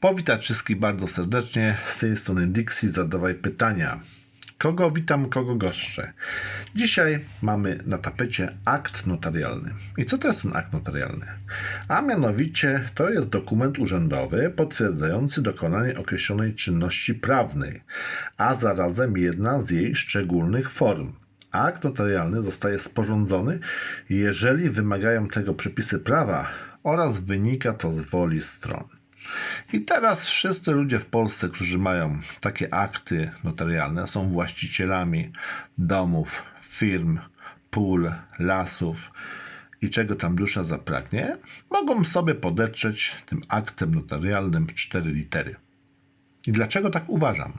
Powitać wszystkich bardzo serdecznie. Z tej strony Dixie, zadawaj pytania. Kogo witam, kogo goszczę? Dzisiaj mamy na tapecie akt notarialny. I co to jest ten akt notarialny? A mianowicie to jest dokument urzędowy potwierdzający dokonanie określonej czynności prawnej, a zarazem jedna z jej szczególnych form. Akt notarialny zostaje sporządzony, jeżeli wymagają tego przepisy prawa oraz wynika to z woli stron. I teraz wszyscy ludzie w Polsce, którzy mają takie akty notarialne, są właścicielami domów, firm, pól, lasów i czego tam dusza zapragnie, mogą sobie podetrzeć tym aktem notarialnym cztery litery. I dlaczego tak uważam?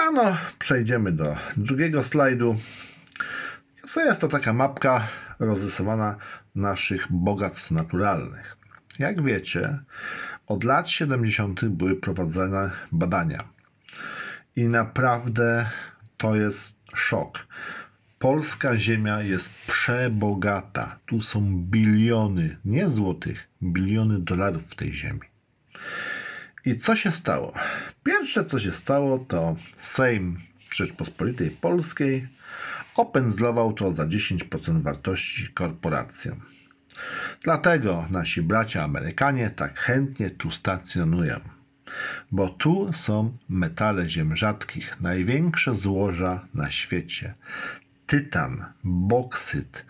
Ano, przejdziemy do drugiego slajdu. Co jest to taka mapka rozrysowana naszych bogactw naturalnych. Jak wiecie, od lat 70. były prowadzone badania. I naprawdę to jest szok. Polska ziemia jest przebogata. Tu są biliony, nie złotych, biliony dolarów w tej ziemi. I co się stało? Pierwsze, co się stało, to Sejm Rzeczpospolitej Polskiej opędzlował to za 10% wartości korporacjom. Dlatego nasi bracia Amerykanie tak chętnie tu stacjonują, bo tu są metale ziem rzadkich, największe złoża na świecie. Tytan, boksyt,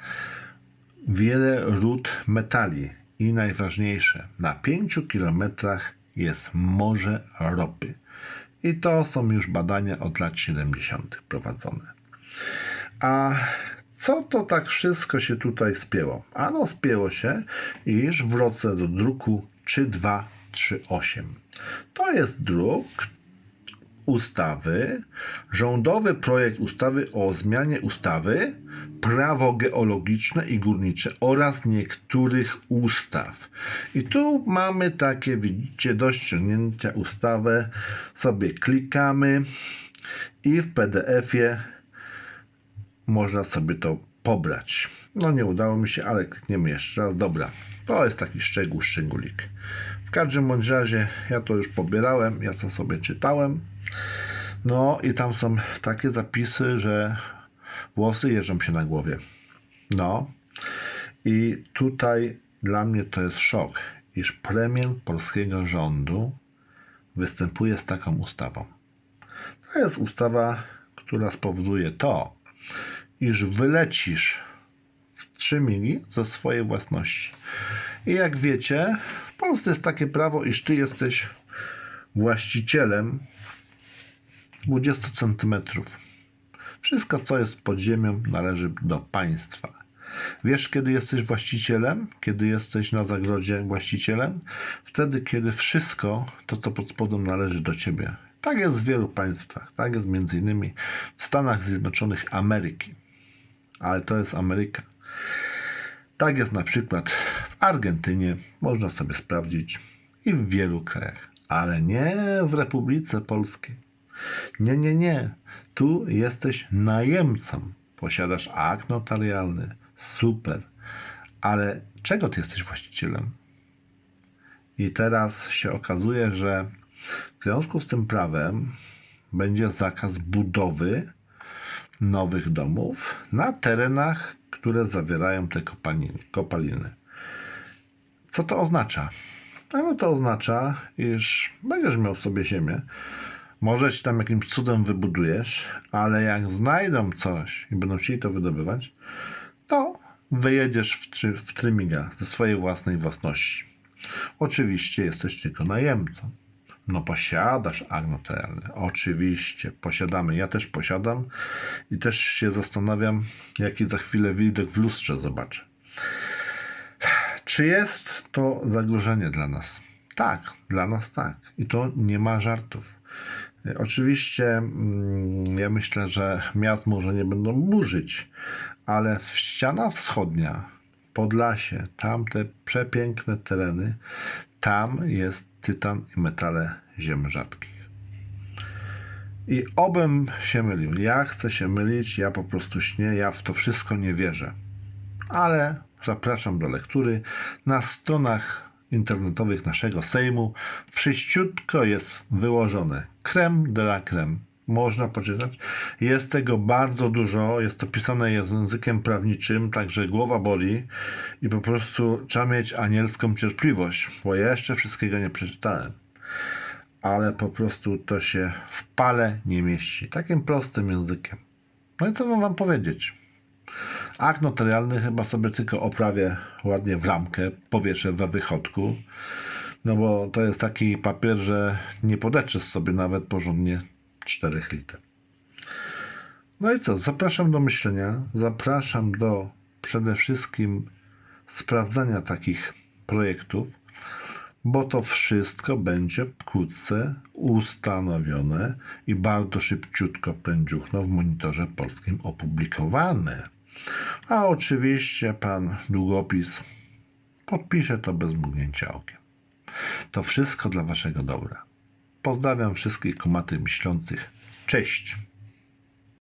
wiele ród metali i najważniejsze, na 5 kilometrach jest morze ropy. I to są już badania od lat 70. prowadzone. A co to tak wszystko się tutaj spięło? Ano spięło się, iż wrócę do druku 3238. To jest druk ustawy, rządowy projekt ustawy o zmianie ustawy prawo geologiczne i górnicze oraz niektórych ustaw. I tu mamy takie, widzicie, do ściągnięcia ustawę. Sobie klikamy i w PDF-ie można sobie to pobrać. No nie udało mi się, ale klikniemy jeszcze raz. Dobra, to jest taki szczegół, szczególik. W każdym bądź razie ja to już pobierałem, ja to sobie czytałem. No i tam są takie zapisy, że włosy jeżą się na głowie. No i tutaj dla mnie to jest szok, iż premier polskiego rządu występuje z taką ustawą. To jest ustawa, która spowoduje to, iż wylecisz w 3 mili ze swojej własności. I jak wiecie, w Polsce jest takie prawo, iż ty jesteś właścicielem 20 centymetrów. Wszystko, co jest pod ziemią, należy do państwa. Wiesz, kiedy jesteś właścicielem? Kiedy jesteś na zagrodzie właścicielem? Wtedy, kiedy wszystko, to co pod spodem, należy do ciebie. Tak jest w wielu państwach. Tak jest między innymi w Stanach Zjednoczonych Ameryki. Ale to jest Ameryka. Tak jest na przykład w Argentynie, można sobie sprawdzić, i w wielu krajach, ale nie w Republice Polskiej. Nie, nie, nie. Tu jesteś najemcą. Posiadasz akt notarialny. Super. Ale czego ty jesteś właścicielem? I teraz się okazuje, że w związku z tym prawem będzie zakaz budowy nowych domów na terenach, które zawierają te kopaliny. Co to oznacza? No to oznacza, iż będziesz miał sobie ziemię, może ci tam jakimś cudem wybudujesz, ale jak znajdą coś i będą chcieli to wydobywać, to wyjedziesz w, trzy, w trymiga ze swojej własnej własności. Oczywiście jesteś tylko najemcą. No posiadasz akt. Oczywiście, posiadamy. Ja też posiadam i też się zastanawiam, jaki za chwilę widok w lustrze zobaczę. Czy jest to zagrożenie dla nas? Tak, dla nas tak. I to nie ma żartów. Oczywiście mm, ja myślę, że miast może nie będą burzyć, ale ściana wschodnia, Podlasie, tamte przepiękne tereny, tam jest tytan i metale ziem rzadkich. I obym się mylił. Ja chcę się mylić, ja po prostu śnię, ja w to wszystko nie wierzę. Ale zapraszam do lektury. Na stronach internetowych naszego Sejmu wszyściutko jest wyłożone. Creme de la creme. Można poczytać. Jest tego bardzo dużo. Jest to pisane językiem prawniczym, także głowa boli i po prostu trzeba mieć anielską cierpliwość, bo ja jeszcze wszystkiego nie przeczytałem. Ale po prostu to się w pale nie mieści. Takim prostym językiem. No i co mam wam powiedzieć? Akt notarialny chyba sobie tylko oprawię ładnie w ramkę, powieszę we wychodku. No bo to jest taki papier, że nie podetrzesz sobie nawet porządnie 4 liter. No i co? Zapraszam do myślenia. Zapraszam do przede wszystkim sprawdzania takich projektów, bo to wszystko będzie wkrótce ustanowione i bardzo szybciutko prędziuchno w monitorze polskim opublikowane. A oczywiście pan długopis podpisze to bez mrugnięcia okiem. To wszystko dla waszego dobra. Pozdrawiam wszystkich kumaty myślących. Cześć!